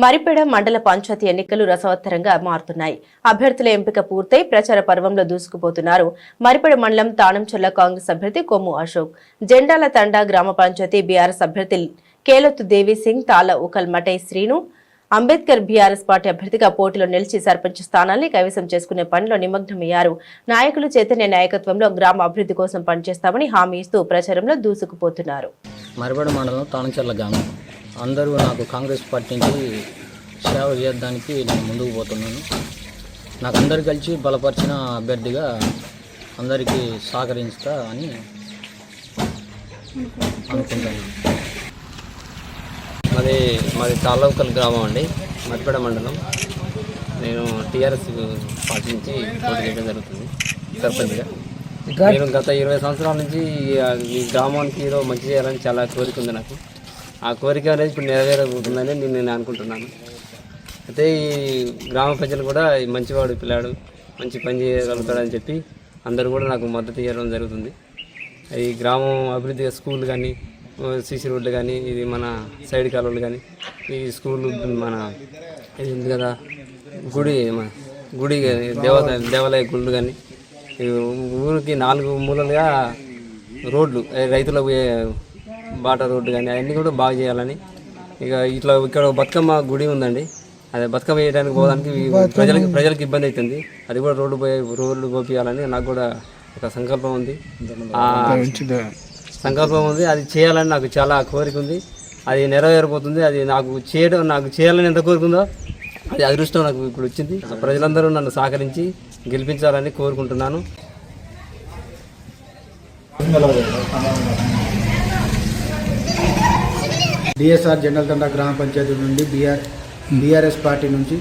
మరిపేడ మండల పంచాయతీ ఎన్నికలు రసవత్తరంగా మారుతున్నాయి. అభ్యర్థుల ఎంపిక పూర్తయి ప్రచార పర్వంలో దూసుకుపోతున్నారు. మరిపేడ మండలం తానంచెల్ల కాంగ్రెస్ అభ్యర్థి కొమ్ము అశోక్. జెండాల తండా గ్రామ పంచాయతీ బీఆర్ఎస్ అభ్యర్థి కేలొత్తు దేవి సింగ్ తాల ఉకల్ మటై శ్రీను. అంబేద్కర్ బీఆర్ఎస్ పార్టీ అభ్యర్థిగా పోటీలో నిలిచి సర్పంచ్ స్థానాన్ని కైవసం చేసుకునే పనిలో నిమగ్నమయ్యారు. నాయకులు చైతన్య నాయకత్వంలో గ్రామ అభివృద్ధి కోసం పనిచేస్తామని హామీ ఇస్తూ ప్రచారంలో దూసుకుపోతున్నారు. మరిబడ మండలం తానంచెర్ల గ్రామం. అందరూ నాకు కాంగ్రెస్ పార్టీ నుంచి సేవ చేయడానికి నేను ముందుకు పోతున్నాను. నాకు అందరు కలిసి బలపరిచిన అభ్యర్థిగా అందరికీ సహకరించుతా అని అనుకుంటున్నాను. మాది మాది తాలూకల్ గ్రామం అండి మరిపేడ మండలం. నేను టీఆర్ఎస్ పార్టీ నుంచి పోటీ చేయడం జరుగుతుంది సర్పంచ్గా. నేను గత ఇరవై సంవత్సరాల నుంచి ఈ- ఈ గ్రామానికి ఏదో మంచి చేయాలని చాలా కోరిక ఉంది నాకు. ఆ కోరిక అనేది ఇప్పుడు నెరవేరబోతుందని నేను నేను అనుకుంటున్నాను. అయితే ఈ గ్రామ ప్రజలు కూడా మంచివాడు పిల్లాడు మంచి పని చేయగలుగుతాడని చెప్పి అందరూ కూడా నాకు మద్దతు ఇవ్వడం జరుగుతుంది. ఈ గ్రామం అభివృద్ధి స్కూల్ కానీ సీసీ రోడ్లు కానీ ఇది మన సైడ్ కాలువలు కానీ ఈ స్కూల్ మన ఇది ఉంది కదా గుడి మన గుడి దేవ దేవత దేవాలయ గుళ్ళు కానీ ఊరికి నాలుగు మూలలుగా రోడ్లు రైతులకు పోయే బాట రోడ్డు కానీ అవన్నీ కూడా బాగా చేయాలని. ఇక ఇట్లా ఇక్కడ బతుకమ్మ గుడి ఉందండి. అదే బతుకమ్మ వేయడానికి పోవడానికి ప్రజలకు ప్రజలకు ఇబ్బంది అవుతుంది అది కూడా రోడ్డు పోయే రోడ్లు పోపియాలని నాకు కూడా ఒక సంకల్పం ఉంది. ఆ సంకల్పం ఉంది. అది చేయాలని నాకు చాలా కోరిక ఉంది. అది నెరవేరబోతుంది. అది నాకు చేయడం నాకు చేయాలని ఎంత కోరిక ఉందో అది అదృష్టం నాకు ఇప్పుడు వచ్చింది. ప్రజలందరూ నన్ను సహకరించి గెలిపించాలని కోరుకుంటున్నాను. డిఎస్ఆర్ జనరల్ తండా గ్రామ పంచాయతీ నుండి బీఆర్ బీఆర్ఎస్ పార్టీ నుంచి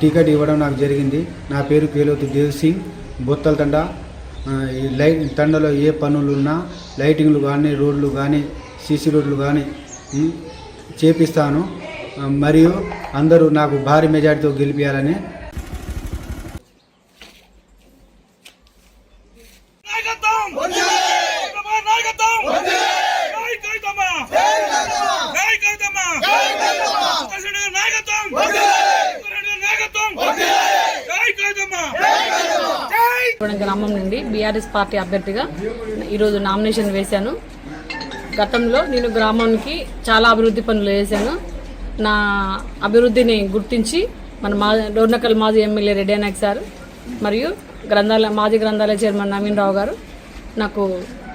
టికెట్ ఇవ్వడం నాకు జరిగింది. నా పేరు కేలోతి దేవ్ సింగ్. బొత్తల తండా ఈ లైట్ తండలో ఏ పనులు ఉన్నా లైటింగ్లు కానీ రోడ్లు కానీ సీసీ రోడ్లు కానీ చేపిస్తాను. మరియు అందరూ నాకు భారీ మెజార్టీతో గెలిపించాలని నాయకత్వం! గ్రామం నుండి బీఆర్ఎస్ పార్టీ అభ్యర్థిగా ఈరోజు నామినేషన్ వేశాను. గతంలో నేను గ్రామానికి చాలా అభివృద్ధి పనులు చేశాను. నా అభివృద్ధిని గుర్తించి మన మా డోర్నకల్ మాజీ ఎమ్మెల్యే రెడ్డి నాయక్ సార్ మరియు గ్రంథాలయ మాజీ గ్రంథాలయ చైర్మన్ నవీన్ రావు గారు నాకు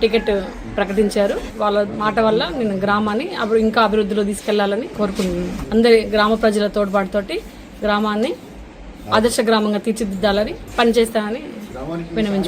టికెట్ ప్రకటించారు. వాళ్ళ మాట వల్ల నేను గ్రామాన్ని అప్పుడు ఇంకా అభివృద్ధిలో తీసుకెళ్ళాలని కోరుకుంటున్నాను. అందరి గ్రామ ప్రజల తోడ్పాటుతోటి గ్రామాన్ని ఆదర్శ గ్రామంగా తీర్చిదిద్దాలని పనిచేస్తానని వినవించు